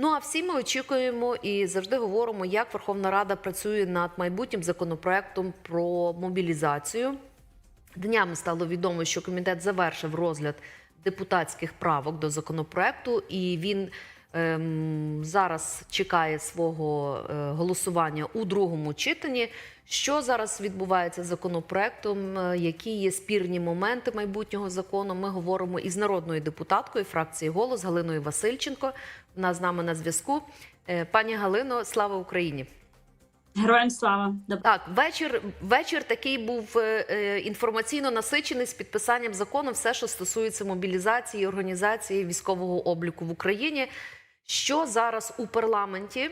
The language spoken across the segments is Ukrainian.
Ну а всі ми очікуємо і завжди говоримо, як Верховна Рада працює над майбутнім законопроектом про мобілізацію. Днями стало відомо, що комітет завершив розгляд депутатських правок до законопроекту, і він ем, зараз чекає свого е, голосування у другому читанні. Що зараз відбувається з законопроектом? е, Які є спірні моменти майбутнього закону? Ми говоримо із народною депутаткою фракції голос Галиною Васильченко. Вона з нами на зв'язку. Е, Пані Галино, слава Україні! Героям слава Так, вечір, вечір такий був е, інформаційно насичений з підписанням закону, все, що стосується мобілізації, і організації військового обліку в Україні. Що зараз у парламенті,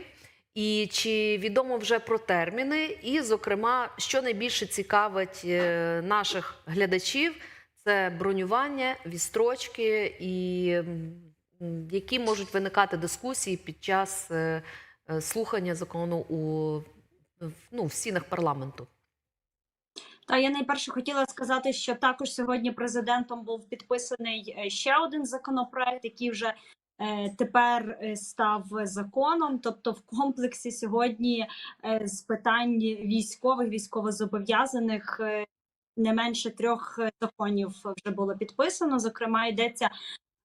і чи відомо вже про терміни? І, зокрема, що найбільше цікавить е, наших глядачів, це бронювання, вістрочки і які можуть виникати дискусії під час е, е, слухання закону у ну, в стінах парламенту. Та я найперше хотіла сказати, що також сьогодні президентом був підписаний ще один законопроект, який вже тепер е, став законом. Тобто, в комплексі сьогодні е, з питань військових, військовозобов'язаних е, не менше трьох е, законів вже було підписано. Зокрема, йдеться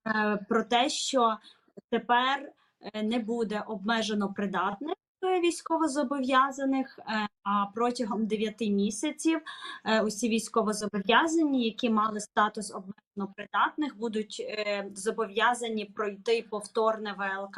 е, про те, що тепер е, не буде обмежено придатних е, військовозобов'язаних, е, а протягом 9 місяців е, усі військовозобов'язані, які мали статус обмежено придатних, будуть е, зобов'язані пройти повторне ВЛК.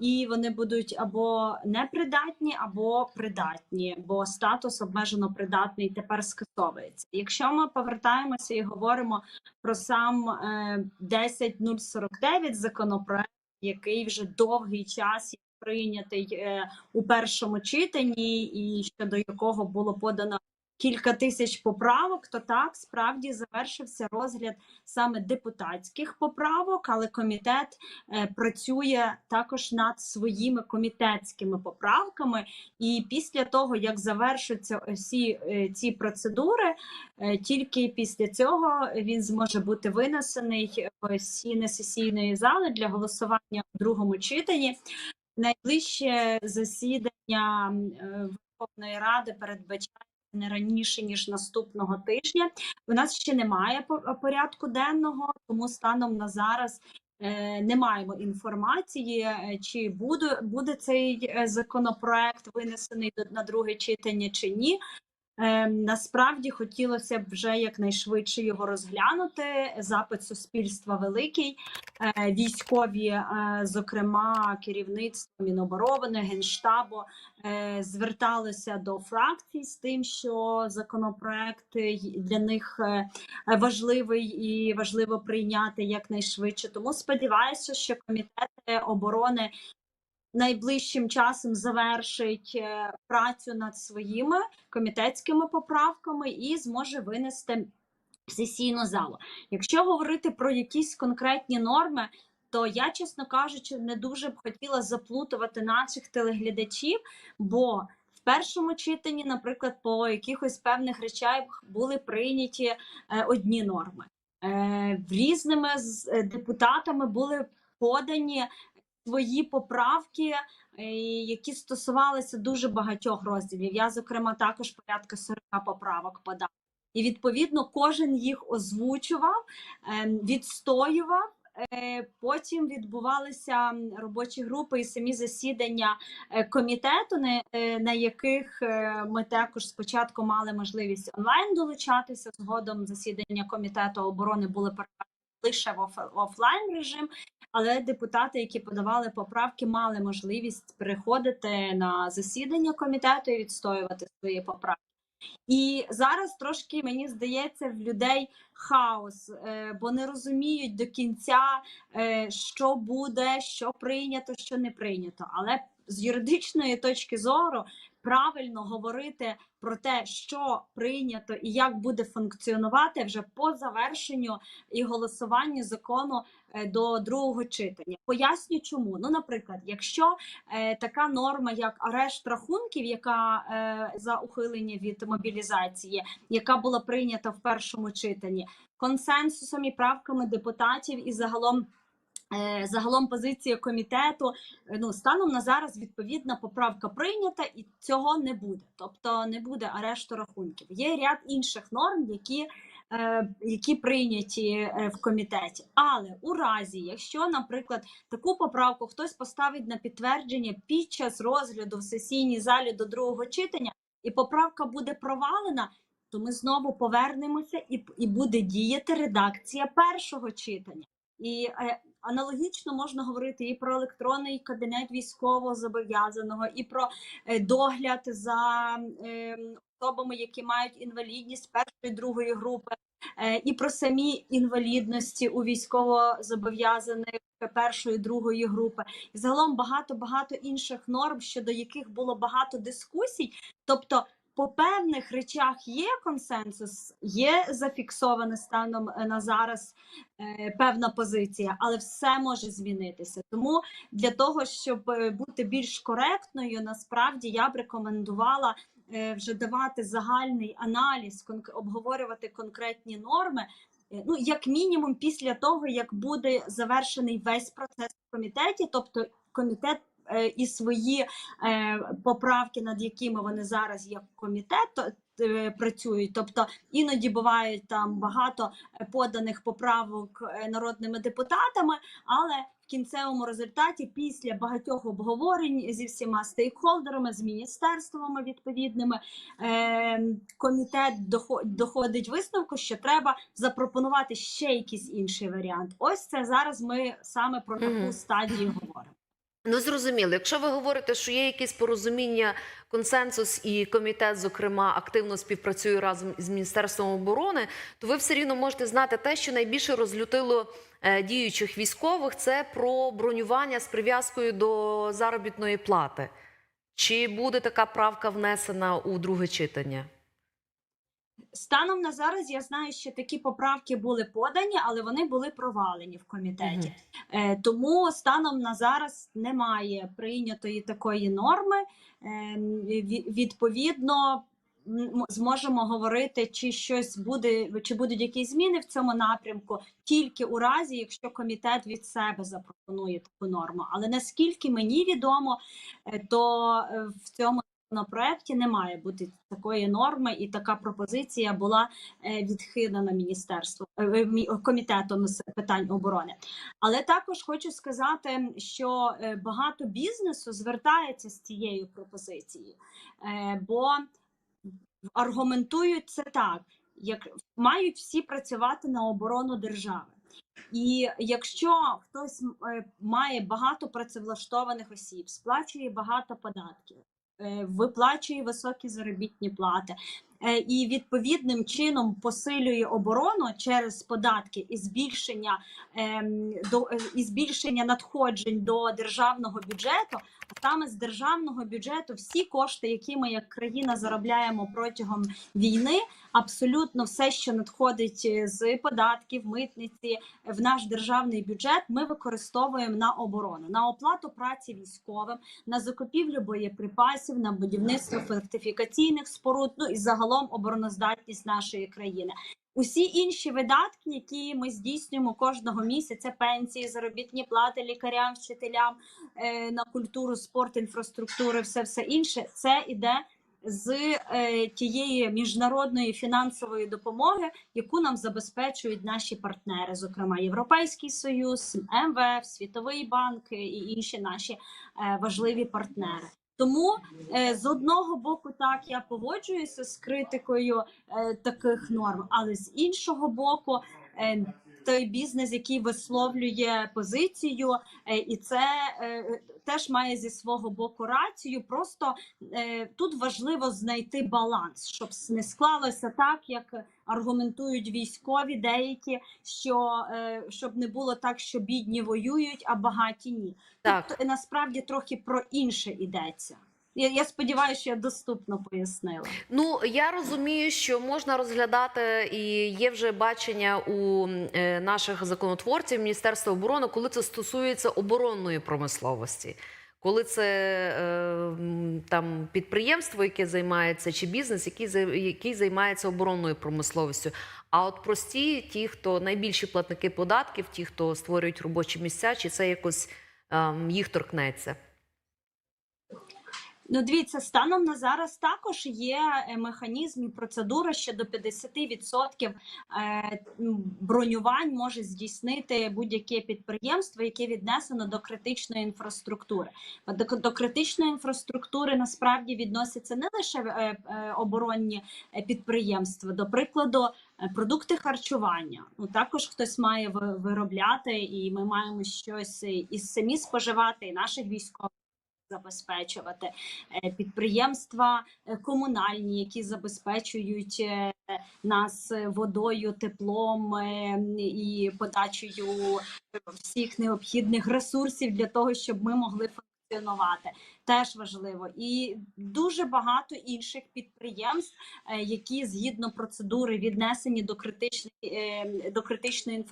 І вони будуть або непридатні, або придатні, бо статус обмежено придатний тепер скасовується. Якщо ми повертаємося і говоримо про сам е, 10049 законопроект, який вже довгий час прийнятий е, у першому читанні, і щодо якого було подано кілька тисяч поправок, то так справді завершився розгляд саме депутатських поправок, але комітет е, працює також над своїми комітетськими поправками. І після того, як завершаться всі е, ці процедури, тільки після цього він зможе бути винесений в стіни сесійної зали для голосування у другому читанні. Найближче засідання е, Верховної Ради передбачає не раніше ніж наступного тижня. У нас ще немає по- порядку денного, тому станом на зараз е, не маємо інформації, е, чи буде, буде цей е, законопроект винесений на друге читання чи ні. Е, Насправді хотілося б вже якнайшвидше його розглянути. Запит суспільства великий. Е, Військові, е, зокрема, керівництво Міноборони, Генштабу, е, зверталися до фракцій з тим, що законопроект для них важливий і важливо прийняти якнайшвидше. Тому сподіваюся, що комітет е, оборони найближчим часом завершить е, працю над своїми комітетськими поправками і зможе винести в сесійну залу. Якщо говорити про якісь конкретні норми, то я, чесно кажучи, не дуже б хотіла заплутувати наших телеглядачів, бо в першому читанні, наприклад, по якихось певних речах були прийняті е, одні норми. Е, різними депутатами були подані свої поправки, е, які стосувалися дуже багатьох розділів. Я, зокрема, також порядка 40 поправок подала. І відповідно кожен їх озвучував, ем, відстоював. Е, Потім відбувалися робочі групи і самі засідання е, комітету, на, яких ми також спочатку мали можливість онлайн долучатися. Згодом засідання комітету оборони були переведені лише в оф- офлайн режим. Але депутати, які подавали поправки, мали можливість приходити на засідання комітету і відстоювати свої поправки. І зараз трошки мені здається в людей хаос, е, бо не розуміють до кінця, е, що буде, що прийнято, що не прийнято. Але з юридичної точки зору правильно говорити про те, що прийнято і як буде функціонувати вже по завершенню і голосуванню закону е, до другого читання. Поясню, чому. Ну, наприклад, якщо е, така норма, як арешт рахунків, яка е, за ухилення від мобілізації, яка була прийнята в першому читанні, консенсусом і правками депутатів і загалом Загалом позиція комітету е, ну станом на зараз відповідна поправка прийнята, і цього не буде. Тобто не буде арешту рахунків. Є ряд інших норм, які, е, які прийняті е, в комітеті. Але у разі, якщо, наприклад, таку поправку хтось поставить на підтвердження під час розгляду в сесійній залі до другого читання, і поправка буде провалена. То ми знову повернемося і, і буде діяти редакція першого читання. І е, аналогічно можна говорити і про електронний кабінет військового зобов'язаного, і про е, догляд за е, особами, які мають інвалідність першої другої групи, е, і про самі інвалідності у військовозобов'язаних першої другої групи. І загалом багато багато інших норм, щодо яких було багато дискусій. Тобто, по певних речах є консенсус, є зафіксована станом е, на зараз е, певна позиція, але все може змінитися. Тому для того, щоб е, бути більш коректною, насправді я б рекомендувала вже давати загальний аналіз, обговорювати конкретні норми. Ну, як мінімум, після того, як буде завершений весь процес в комітеті, тобто комітет і свої е, поправки, над якими вони зараз як комітет е, працюють. Тобто іноді бувають там багато е, поданих поправок е, народними депутатами, але в кінцевому результаті, після багатьох обговорень зі всіма стейкхолдерами, з міністерствами відповідними, е, комітет дохо- доходить висновку, що треба запропонувати ще якийсь інший варіант. Ось це зараз ми саме про таку стадію говоримо. Ну зрозуміло. Якщо ви говорите, що є якесь порозуміння, консенсус, і комітет, зокрема, активно співпрацює разом з міністерством оборони, то ви все рівно можете знати те, що найбільше розлютило е, діючих військових, це про бронювання з прив'язкою до заробітної плати. Чи буде така правка внесена у друге читання? Станом на зараз я знаю, що такі поправки були подані, але вони були провалені в комітеті. Е, тому станом на зараз немає прийнятої такої норми. Е, відповідно, зможемо говорити, чи щось буде, чи будуть якісь зміни в цьому напрямку, тільки у разі, якщо комітет від себе запропонує таку норму. Але наскільки мені відомо, е, то е, в цьому законопроекті не має бути такої норми, і така пропозиція була е, відхилена міністерством е, мі- комітетом з питань оборони. Але також хочу сказати, що е, багато бізнесу звертається з цією пропозицією, бо аргументують це так: як мають всі працювати на оборону держави. І якщо хтось має багато працевлаштованих осіб, сплачує багато податків, виплачує високі заробітні плати. е, і відповідним чином посилює оборону через податки і збільшення ем, до е, і збільшення надходжень до державного бюджету. А саме з державного бюджету всі кошти, які ми як країна заробляємо протягом війни, абсолютно все, що надходить е, з податків, митниці в наш державний бюджет, ми використовуємо на оборону, на оплату праці військовим, на закупівлю боєприпасів, на будівництво фортифікаційних споруд, ну і загалом обороноздатність нашої країни. Усі інші видатки, які ми здійснюємо кожного місяця, пенсії, заробітні плати лікарям, вчителям е, на культуру, спорт, інфраструктури, все все інше, це іде з е, тієї міжнародної фінансової допомоги, яку нам забезпечують наші партнери, зокрема Європейський Союз, МВФ, Світовий банк і інші наші е, важливі партнери. Тому е, з одного боку, так я погоджуюся з критикою е, таких норм, але з іншого боку, е, той бізнес, який висловлює позицію, е, і це е, теж має зі свого боку рацію. Просто е, тут важливо знайти баланс, щоб не склалося так, як аргументують військові деякі, що щоб не було так, що бідні воюють, а багаті ні. Так. Тобто насправді трохи про інше йдеться. Я, я сподіваюся, що я доступно пояснила. Ну я розумію, що можна розглядати, і є вже бачення у е, наших законотворців Міністерства оборони, коли це стосується оборонної промисловості. Коли це е, там підприємство, яке займається, чи бізнес, який, який займається оборонною промисловістю. А от прості, ті, хто найбільші платники податків, ті, хто створюють робочі місця, чи це якось ем, їх торкнеться? Ну, дивіться, станом на зараз також є е, механізм і процедура, що до 50% е, бронювань може здійснити будь-яке підприємство, яке віднесено до критичної інфраструктури. До, до критичної інфраструктури насправді відносяться не лише е, е, оборонні підприємства, до прикладу, продукти харчування. Ну також хтось має виробляти, і ми маємо щось і самі споживати, і наших військових забезпечувати Е, підприємства е, комунальні, які забезпечують е, нас водою, теплом і подачею всіх необхідних ресурсів для того, щоб ми могли функціонувати. Теж важливо, і дуже багато інших підприємств, які згідно процедури віднесені до критичної до критичної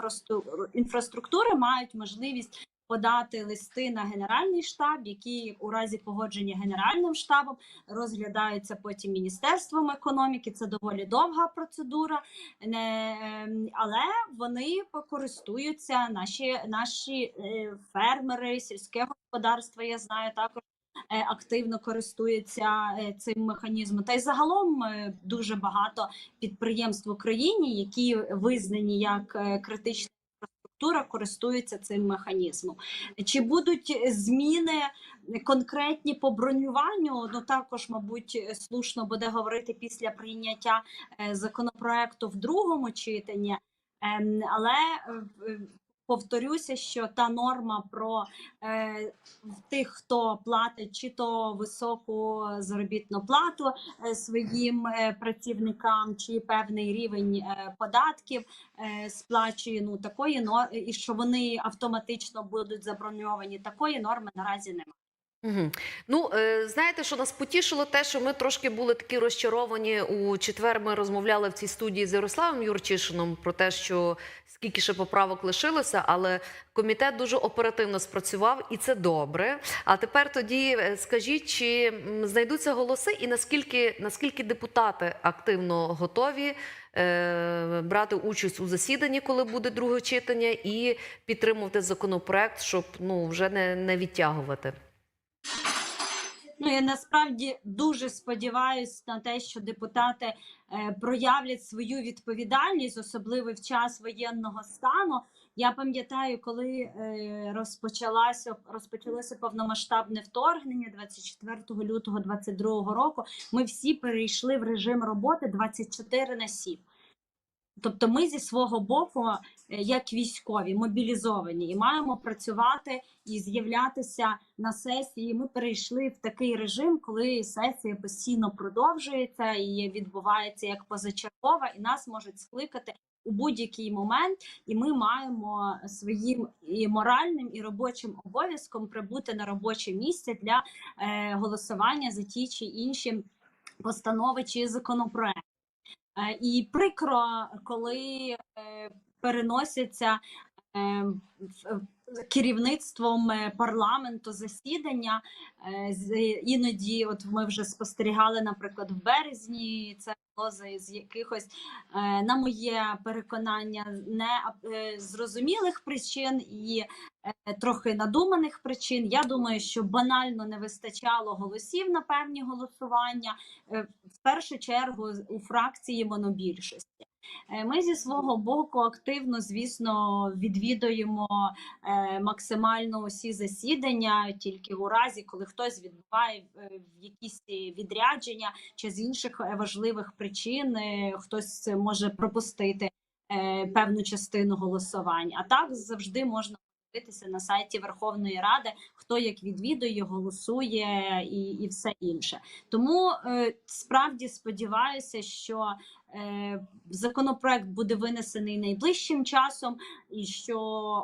інфраструктури, мають можливість подати листи на генеральний штаб, які у разі погодження генеральним штабом розглядаються потім міністерством економіки. Це доволі довга процедура, ем, але вони користуються наші, наші е, фермери, сільське господарство. Я знаю також. е, Активно користуються е, цим механізмом, та й загалом дуже багато підприємств в Україні, які визнані як е, критична користується цим механізмом. Чи будуть зміни конкретні по бронюванню? Ну також, мабуть, слушно буде говорити після прийняття е, законопроекту в другому читанні, Ем, але е, е, повторюся, що та норма про е, тих, хто платить чи то високу заробітну плату е, своїм е, працівникам, чи певний рівень е, податків е, сплачує ну такої норми, і що вони автоматично будуть заброньовані. Такої норми наразі немає. Угу. Ну, е, знаєте, що нас потішило те, що ми трошки були такі розчаровані. У четвер ми розмовляли в цій студії з Ярославом Юрчишином про те, що скільки ще поправок лишилося, але комітет дуже оперативно спрацював, і це добре. А тепер тоді е, скажіть, чи знайдуться голоси, і наскільки, наскільки депутати активно готові е, брати участь у засіданні, коли буде друге читання, і підтримувати законопроект, щоб ну вже не, не відтягувати. Ну я насправді дуже сподіваюся на те, що депутати е, проявлять свою відповідальність, особливо в час воєнного стану. Я пам'ятаю, коли е, розпочалося розпочалося повномасштабне вторгнення 24 лютого 2022 року. Ми всі перейшли в режим роботи 24 на 7. Тобто, ми зі свого боку, е, як військові, мобілізовані, і маємо працювати і з'являтися на сесії. Ми перейшли в такий режим, коли сесія постійно продовжується і відбувається як позачергова, і нас можуть скликати у будь-який момент, і ми маємо своїм і моральним і робочим обов'язком прибути на робоче місце для е, голосування за ті чи інші постанови чи законопроекти. Е, І прикро, коли е, переносяться е, керівництвом парламенту засідання. Іноді, от ми вже спостерігали, наприклад, в березні це з, якихось, е, на моє переконання, не е, зрозумілих причин і е, трохи надуманих причин. Я думаю, що банально не вистачало голосів на певні голосування. В першу чергу у фракції монобільшості. Е, Ми зі свого боку активно, звісно, відвідуємо е, максимально усі засідання, тільки у разі, коли хтось відбуває е, якісь відрядження чи з інших важливих причин, хтось може пропустити певну частину голосувань. А так завжди можна подивитися на сайті Верховної Ради, хто як відвідує, голосує і, і все інше. Тому справді сподіваюся, що законопроект буде винесений найближчим часом, і що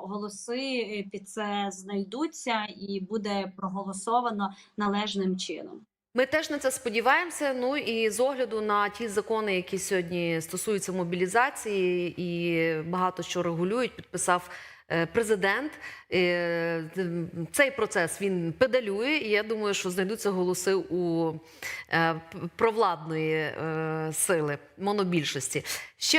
голоси е, під це знайдуться і буде проголосовано належним чином. Ми теж на це сподіваємося. Ну і з огляду на ті закони, які сьогодні стосуються мобілізації і багато що регулюють, підписав е, президент. Е, Цей процес він педалює, і я думаю, що знайдуться голоси у е, провладної е, сили монобільшості.